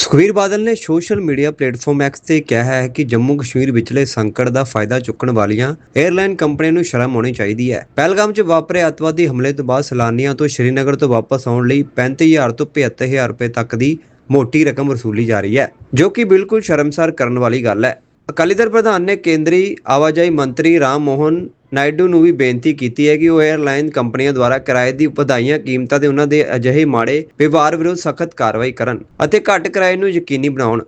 ਸੁਖਵੀਰ ਬਾਦਲ ਨੇ social media platform X ਤੇ ਕਿਹਾ ਹੈ ਕਿ ਜੰਮੂ ਕਸ਼ਮੀਰ ਵਿਚਲੇ ਸੰਕਟ ਦਾ ਫਾਇਦਾ ਚੁੱਕਣ ਵਾਲੀਆਂ 에ਅਰਲਾਈਨ ਕੰਪਨੀਆਂ ਨੂੰ ਸ਼ਰਮ ਆਉਣੀ ਚਾਹੀਦੀ ਹੈ। ਪਹਿਲਗਾਮ 'ਚ ਵਾਪਰੇ ਅੱਤਵਾਦੀ ਹਮਲੇ ਤੋਂ ਬਾਅਦ ਸੈਲਾਨੀਆਂ ਤੋਂ ਸ਼੍ਰੀਨਗਰ ਤੋਂ ਵਾਪਸ ਆਉਣ ਲਈ 35000 ਤੋਂ 75000 ਰੁਪਏ ਤੱਕ ਦੀ ਮੋਟੀ ਰਕਮ ਵਸੂਲੀ ਜਾ ਰਹੀ ਹੈ, ਜੋ ਕਿ ਬਿਲਕੁਲ ਸ਼ਰਮਸਾਰ ਕਰਨ ਵਾਲੀ ਗੱਲ ਹੈ। ਅਕਾਲੀ ਦਲ ਪ੍ਰਧਾਨ ਨੇ ਕੇਂਦਰੀ ਆਵਾਜਾਈ ਮੰਤਰੀ ਰਾਮ ਮੋਹਨ ਨਾਇਡੂ ਨੂੰ ਵੀ ਬੇਨਤੀ ਕੀਤੀ ਹੈ ਕਿ ਉਹ 에ਅਰਲਾਈਨ ਕੰਪਨੀਆਂ ਦੁਆਰਾ ਕਿਰਾਏ ਦੀ ਵਧਾਈਆਂ ਕੀਮਤਾਂ ਤੇ ਉਹਨਾਂ ਦੇ ਅਜਿਹੇ ਮਾੜੇ ਵਿਵਹਾਰ ਵਿਰੁੱਧ ਸਖਤ ਕਾਰਵਾਈ ਕਰਨ ਅਤੇ ਘੱਟ ਕਿਰਾਏ ਨੂੰ ਯਕੀਨੀ ਬਣਾਉਣ।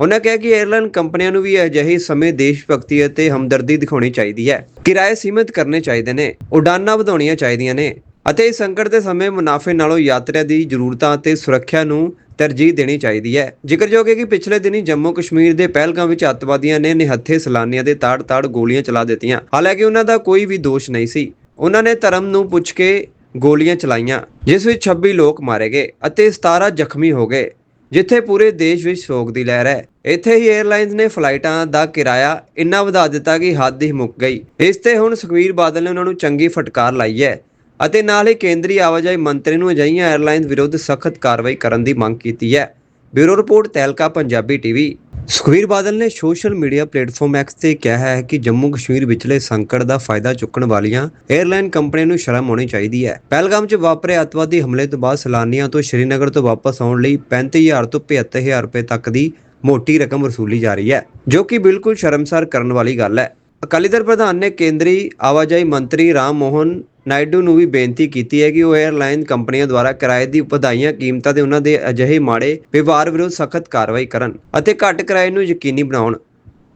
ਉਹਨਾਂ ਕਿਹਾ ਕਿ 에ਅਰਲਾਈਨ ਕੰਪਨੀਆਂ ਨੂੰ ਵੀ ਅਜਿਹੇ ਸਮੇਂ ਦੇਸ਼ ਭਗਤੀ ਅਤੇ ਹਮਦਰਦੀ ਦਿਖਾਉਣੀ ਚਾਹੀਦੀ ਹੈ। ਕਿਰਾਏ ਸੀਮਿਤ ਕਰਨੇ ਚਾਹੀਦੇ ਨੇ, ਉਡਾਨਾਂ ਵਧਾਉਣੀਆਂ ਚਾਹੀਦੀਆਂ ਨੇ ਅਤੇ ਇਸ ਸੰਕਟ ਦੇ ਸਮੇਂ ਮੁਨਾਫੇ ਨਾਲੋਂ ਯਾਤਰੀਆਂ ਦੀ ਜ਼ਰੂਰਤਾਂ ਅਤੇ ਸੁਰੱਖਿਆ ਨੂੰ ਤਰਜੀਹ ਦੇਣੀ ਚਾਹੀਦੀ ਹੈ। ਜ਼ਿਕਰਯੋਗ ਹੈ ਕਿ ਪਿਛਲੇ ਦਿਨੀ ਜੰਮੂ ਕਸ਼ਮੀਰ ਦੇ ਪਹਿਲਗਾਮ ਵਿੱਚ ਅੱਤਵਾਦੀਆਂ ਨੇ ਨਿਹੱਥੇ ਸੈਲਾਨੀਆਂ ਦੇ ਤਾੜ-ਤਾੜ ਗੋਲੀਆਂ ਚਲਾ ਦਿੱਤੀਆਂ। ਹਾਲਾਂਕਿ ਉਹਨਾਂ ਦਾ ਕੋਈ ਵੀ ਦੋਸ਼ ਨਹੀਂ ਸੀ। ਉਹਨਾਂ ਨੇ ਧਰਮ ਨੂੰ ਪੁੱਛ ਕੇ ਗੋਲੀਆਂ ਚਲਾਈਆਂ, ਜਿਸ ਵਿੱਚ 26 ਲੋਕ ਮਾਰੇ ਗਏ ਅਤੇ 17 ਜ਼ਖਮੀ ਹੋ ਗਏ, ਜਿੱਥੇ ਪੂਰੇ ਦੇਸ਼ ਵਿੱਚ ਸੋਗ ਦੀ ਲਹਿਰ ਹੈ। ਇੱਥੇ ਹੀ 에ਅਰਲਾਈਨਸ ਨੇ ਫਲਾਈਟਾਂ ਦਾ ਕਿਰਾਇਆ ਇੰਨਾ ਵਧਾ ਦਿੱਤਾ ਕਿ ਹੱਦ ਹੀ ਮੁੱਕ ਗਈ। ਇਸ ਤੇ ਹੁਣ ਸੁਖਵੀਰ ਬਾਦਲ ਨੇ ਉਹਨਾਂ ਨੂੰ ਚੰਗੀ ਫਟਕਾਰ ਲਾਈ ਹੈ। ਅਤੇ ਨਾਲ ਹੀ ਕੇਂਦਰੀ ਆਵਾਜਾਈ ਮੰਤਰੀ ਨੂੰ ਅਜਿਹੀਆਂ 에ਅਰਲਾਈਨਸ ਵਿਰੁੱਧ ਸਖਤ ਕਾਰਵਾਈ ਕਰਨ ਦੀ ਮੰਗ ਕੀਤੀ ਹੈ। Bureau report, Tehelka, Punjabi TV. Sukhbir Badal ਨੇ ਸੋਸ਼ਲ ਮੀਡੀਆ ਪਲੇਟਫਾਰਮ ਐਕਸ ਤੇ ਕਿਹਾ ਹੈ ਕਿ ਜੰਮੂ ਕਸ਼ਮੀਰ ਵਿਚਲੇ ਸੰਕਟ ਦਾ ਫਾਇਦਾ ਚੁੱਕਣ ਵਾਲੀਆਂ 에ਅਰਲਾਈਨ ਕੰਪਨੀਆਂ ਨੂੰ ਸ਼ਰਮ ਆਉਣੀ ਚਾਹੀਦੀ ਹੈ। ਪਹਿਲਗਾਮ 'ਚ ਵਾਪਰੇ ਅੱਤਵਾਦੀ ਹਮਲੇ ਤੋਂ ਬਾਅਦ ਸੈਲਾਨੀਆਂ ਤੋਂ ਸ਼੍ਰੀਨਗਰ ਤੋਂ ਵਾਪਸ ਆਉਣ ਲਈ 35000 ਤੋਂ 75000 ਰੁਪਏ ਤੱਕ ਦੀ ਮੋਟੀ ਰਕਮ ਵਸੂਲੀ ਜਾ ਰਹੀ ਹੈ, ਜੋ ਕਿ ਬਿਲਕੁਲ ਸ਼ਰਮਸਾਰ ਕਰਨ ਵਾਲੀ ਗੱਲ ਹੈ। ਅਕਾਲੀ ਦਲ ਪ੍ਰਧਾਨ ਨੇ ਕੇਂਦਰੀ ਆਵਾਜਾਈ ਮੰਤਰੀ ਰਾਮ ਮੋਹਨ ਨਾਇਡੂ ਨੂੰ ਵੀ ਬੇਨਤੀ ਕੀਤੀ ਹੈ ਕਿ ਉਹ 에ਅਰਲਾਈਨ ਕੰਪਨੀਆਂ ਦੁਆਰਾ ਕਿਰਾਏ ਦੀ ਵਧਾਈਆਂ ਕੀਮਤਾਂ ਤੇ ਉਹਨਾਂ ਦੇ ਅਜਿਹੇ ਮਾੜੇ ਵਿਵਹਾਰ ਵਿਰੁੱਧ ਸਖਤ ਕਾਰਵਾਈ ਕਰਨ ਅਤੇ ਘੱਟ ਕਿਰਾਏ ਨੂੰ ਯਕੀਨੀ ਬਣਾਉਣ।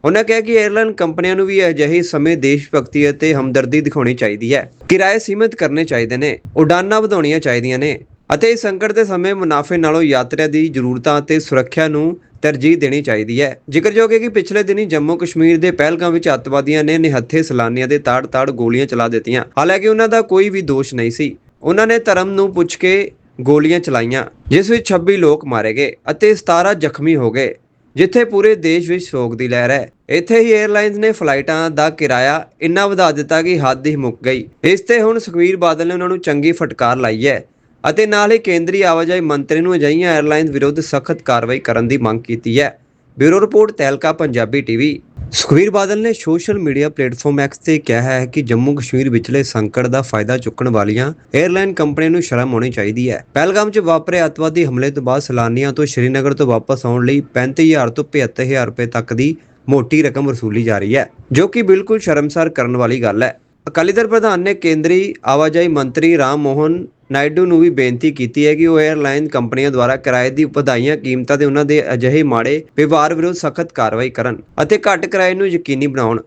ਉਹਨਾਂ ਕਿਹਾ ਕਿ 에ਅਰਲਾਈਨ ਕੰਪਨੀਆਂ ਨੂੰ ਵੀ ਅਜਿਹੇ ਸਮੇਂ ਦੇਸ਼ ਭਗਤੀ ਅਤੇ ਹਮਦਰਦੀ ਦਿਖਾਉਣੀ ਚਾਹੀਦੀ ਹੈ। ਕਿਰਾਏ ਸੀਮਿਤ ਕਰਨੇ ਚਾਹੀਦੇ ਨੇ, ਉਡਾਨਾਂ ਵਧਾਉਣੀਆਂ ਚਾਹੀਦੀਆਂ ਨੇ ਅਤੇ ਇਸ ਸੰਕਟ ਦੇ ਸਮੇਂ ਮੁਨਾਫੇ ਨਾਲੋਂ ਯਾਤਰੀਆਂ ਦੀ ਜ਼ਰੂਰਤਾਂ ਅਤੇ ਸੁਰੱਖਿਆ ਨੂੰ ਤਰਜੀਹ ਦੇਣੀ ਚਾਹੀਦੀ ਹੈ। ਜ਼ਿਕਰਯੋਗ ਹੈ ਕਿ ਪਿਛਲੇ ਦਿਨੀ ਜੰਮੂ ਕਸ਼ਮੀਰ ਦੇ ਪਹਿਲਗਾਮ ਵਿੱਚ ਅੱਤਵਾਦੀਆਂ ਨੇ ਨਿਹੱਥੇ ਸੈਲਾਨੀਆਂ ਦੇ ਤਾੜ-ਤਾੜ ਗੋਲੀਆਂ ਚਲਾ ਦਿੱਤੀਆਂ। ਹਾਲਾਂਕਿ ਉਹਨਾਂ ਦਾ ਕੋਈ ਵੀ ਦੋਸ਼ ਨਹੀਂ ਸੀ। ਉਹਨਾਂ ਨੇ ਧਰਮ ਨੂੰ ਪੁੱਛ ਕੇ ਗੋਲੀਆਂ ਚਲਾਈਆਂ, ਜਿਸ ਵਿੱਚ 26 ਲੋਕ ਮਾਰੇ ਗਏ ਅਤੇ 17 ਜ਼ਖਮੀ ਹੋ ਗਏ, ਜਿੱਥੇ ਪੂਰੇ ਦੇਸ਼ ਵਿੱਚ ਸੋਗ ਦੀ ਲਹਿਰ ਹੈ। ਇੱਥੇ ਹੀ 에ਅਰਲਾਈਨਸ ਨੇ ਫਲਾਈਟਾਂ ਦਾ ਕਿਰਾਇਆ ਇੰਨਾ ਵਧਾ ਦਿੱਤਾ ਕਿ ਹੱਦ ਹੀ ਮੁੱਕ ਗਈ। ਇਸ ਤੇ ਹੁਣ ਸੁਖਵੀਰ ਬਾਦਲ ਨੇ ਉਹਨਾਂ ਨੂੰ ਚੰਗੀ ਫਟਕਾਰ ਲਾਈ ਹੈ। ਅਤੇ ਨਾਲ ਹੀ ਕੇਂਦਰੀ ਆਵਾਜਾਈ ਮੰਤਰੀ ਨੂੰ ਅਜਿਹੀਆਂ 에ਅਰਲਾਈਨਸ ਵਿਰੁੱਧ ਸਖਤ ਕਾਰਵਾਈ ਕਰਨ ਦੀ ਮੰਗ ਕੀਤੀ ਹੈ। Bureau report, Tehelka, Punjabi TV. Sukhbir Badal ਨੇ ਸੋਸ਼ਲ ਮੀਡੀਆ ਪਲੇਟਫਾਰਮ ਐਕਸ ਤੇ ਕਿਹਾ ਹੈ ਕਿ ਜੰਮੂ ਕਸ਼ਮੀਰ ਵਿਚਲੇ ਸੰਕਟ ਦਾ ਫਾਇਦਾ ਚੁੱਕਣ ਵਾਲੀਆਂ 에ਅਰਲਾਈਨ ਕੰਪਨੀਆਂ ਨੂੰ ਸ਼ਰਮ ਆਉਣੀ ਚਾਹੀਦੀ ਹੈ। ਪਹਿਲਗਾਮ 'ਚ ਵਾਪਰੇ ਅੱਤਵਾਦੀ ਹਮਲੇ ਤੋਂ ਬਾਅਦ ਸੈਲਾਨੀਆਂ ਤੋਂ ਸ਼੍ਰੀਨਗਰ ਤੋਂ ਵਾਪਸ ਆਉਣ ਲਈ 35000 ਤੋਂ 75000 ਰੁਪਏ ਤੱਕ ਦੀ ਮੋਟੀ ਰਕਮ ਵਸੂਲੀ ਜਾ ਰਹੀ ਹੈ, ਜੋ ਕਿ ਬਿਲਕੁਲ ਸ਼ਰਮਸਾਰ ਕਰਨ ਵਾਲੀ ਗੱਲ ਹੈ। ਅਕਾਲੀ ਦਲ ਪ੍ਰਧਾਨ ਨੇ ਕੇਂਦਰੀ ਆਵਾਜਾਈ ਮੰਤਰੀ ਰਾਮ ਮੋਹਨ ਨਾਇਡੂ ਨੂੰ ਵੀ ਬੇਨਤੀ ਕੀਤੀ ਹੈ ਕਿ ਉਹ 에ਅਰਲਾਈਨ ਕੰਪਨੀਆਂ ਦੁਆਰਾ ਕਿਰਾਏ ਦੀ ਵਧਾਈਆਂ ਕੀਮਤਾਂ ਤੇ ਉਹਨਾਂ ਦੇ ਅਜਿਹੇ ਮਾੜੇ ਵਿਵਹਾਰ ਵਿਰੁੱਧ ਸਖਤ ਕਾਰਵਾਈ ਕਰਨ ਅਤੇ ਘੱਟ ਕਿਰਾਏ ਨੂੰ ਯਕੀਨੀ ਬਣਾਉਣ।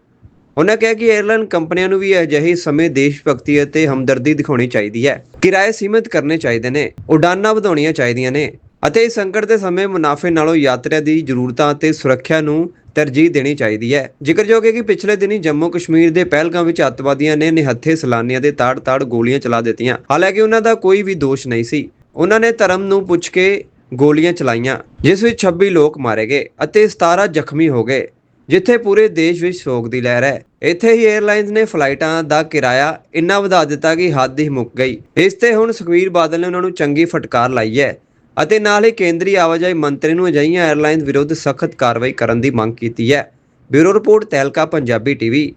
ਉਹਨਾਂ ਕਿਹਾ ਕਿ 에ਅਰਲਾਈਨ ਕੰਪਨੀਆਂ ਨੂੰ ਵੀ ਅਜਿਹੇ ਸਮੇਂ ਦੇਸ਼ ਭਗਤੀ ਅਤੇ ਹਮਦਰਦੀ ਦਿਖਾਉਣੀ ਚਾਹੀਦੀ ਹੈ। ਕਿਰਾਏ ਸੀਮਿਤ ਕਰਨੇ ਚਾਹੀਦੇ ਨੇ, ਉਡਾਨਾਂ ਵਧਾਉਣੀਆਂ ਚਾਹੀਦੀਆਂ ਨੇ ਅਤੇ ਇਸ ਸੰਕਟ ਦੇ ਸਮੇਂ ਮੁਨਾਫੇ ਨਾਲੋਂ ਯਾਤਰੀਆਂ ਦੀ ਜ਼ਰੂਰਤਾਂ ਅਤੇ ਸੁਰੱਖਿਆ ਨੂੰ ਤਰਜੀਹ ਦੇਣੀ ਚਾਹੀਦੀ ਹੈ। ਜ਼ਿਕਰਯੋਗ ਹੈ ਕਿ ਪਿਛਲੇ ਦਿਨੀ ਜੰਮੂ ਕਸ਼ਮੀਰ ਦੇ ਪਹਿਲਗਾਮ ਵਿੱਚ ਅੱਤਵਾਦੀਆਂ ਨੇ ਨਿਹੱਥੇ ਸੈਲਾਨੀਆਂ ਦੇ ਤਾੜ-ਤਾੜ ਗੋਲੀਆਂ ਚਲਾ ਦਿੱਤੀਆਂ। ਹਾਲਾਂਕਿ ਉਹਨਾਂ ਦਾ ਕੋਈ ਵੀ ਦੋਸ਼ ਨਹੀਂ ਸੀ। ਉਹਨਾਂ ਨੇ ਧਰਮ ਨੂੰ ਪੁੱਛ ਕੇ ਗੋਲੀਆਂ ਚਲਾਈਆਂ, ਜਿਸ ਵਿੱਚ 26 ਲੋਕ ਮਾਰੇ ਗਏ ਅਤੇ 17 ਜ਼ਖਮੀ ਹੋ ਗਏ, ਜਿੱਥੇ ਪੂਰੇ ਦੇਸ਼ ਵਿੱਚ ਸੋਗ ਦੀ ਲਹਿਰ ਹੈ। ਇੱਥੇ ਹੀ 에ਅਰਲਾਈਨਸ ਨੇ ਫਲਾਈਟਾਂ ਦਾ ਕਿਰਾਇਆ ਇੰਨਾ ਵਧਾ ਦਿੱਤਾ ਕਿ ਹੱਦ ਹੀ ਮੁੱਕ ਗਈ। ਇਸ ਤੇ ਹੁਣ ਸੁਖਵੀਰ ਬਾਦਲ ਨੇ ਉਹਨਾਂ ਨੂੰ ਚੰਗੀ ਫਟਕਾਰ ਲਾਈ ਹੈ। ਅਤੇ ਨਾਲ ਹੀ ਕੇਂਦਰੀ ਆਵਾਜਾਈ ਮੰਤਰੀ ਨੂੰ ਅਜਿਹੀਆਂ 에ਅਰਲਾਈਨਸ ਵਿਰੁੱਧ ਸਖਤ ਕਾਰਵਾਈ ਕਰਨ ਦੀ ਮੰਗ ਕੀਤੀ ਹੈ। Bureau report, Tehelka, Punjabi TV.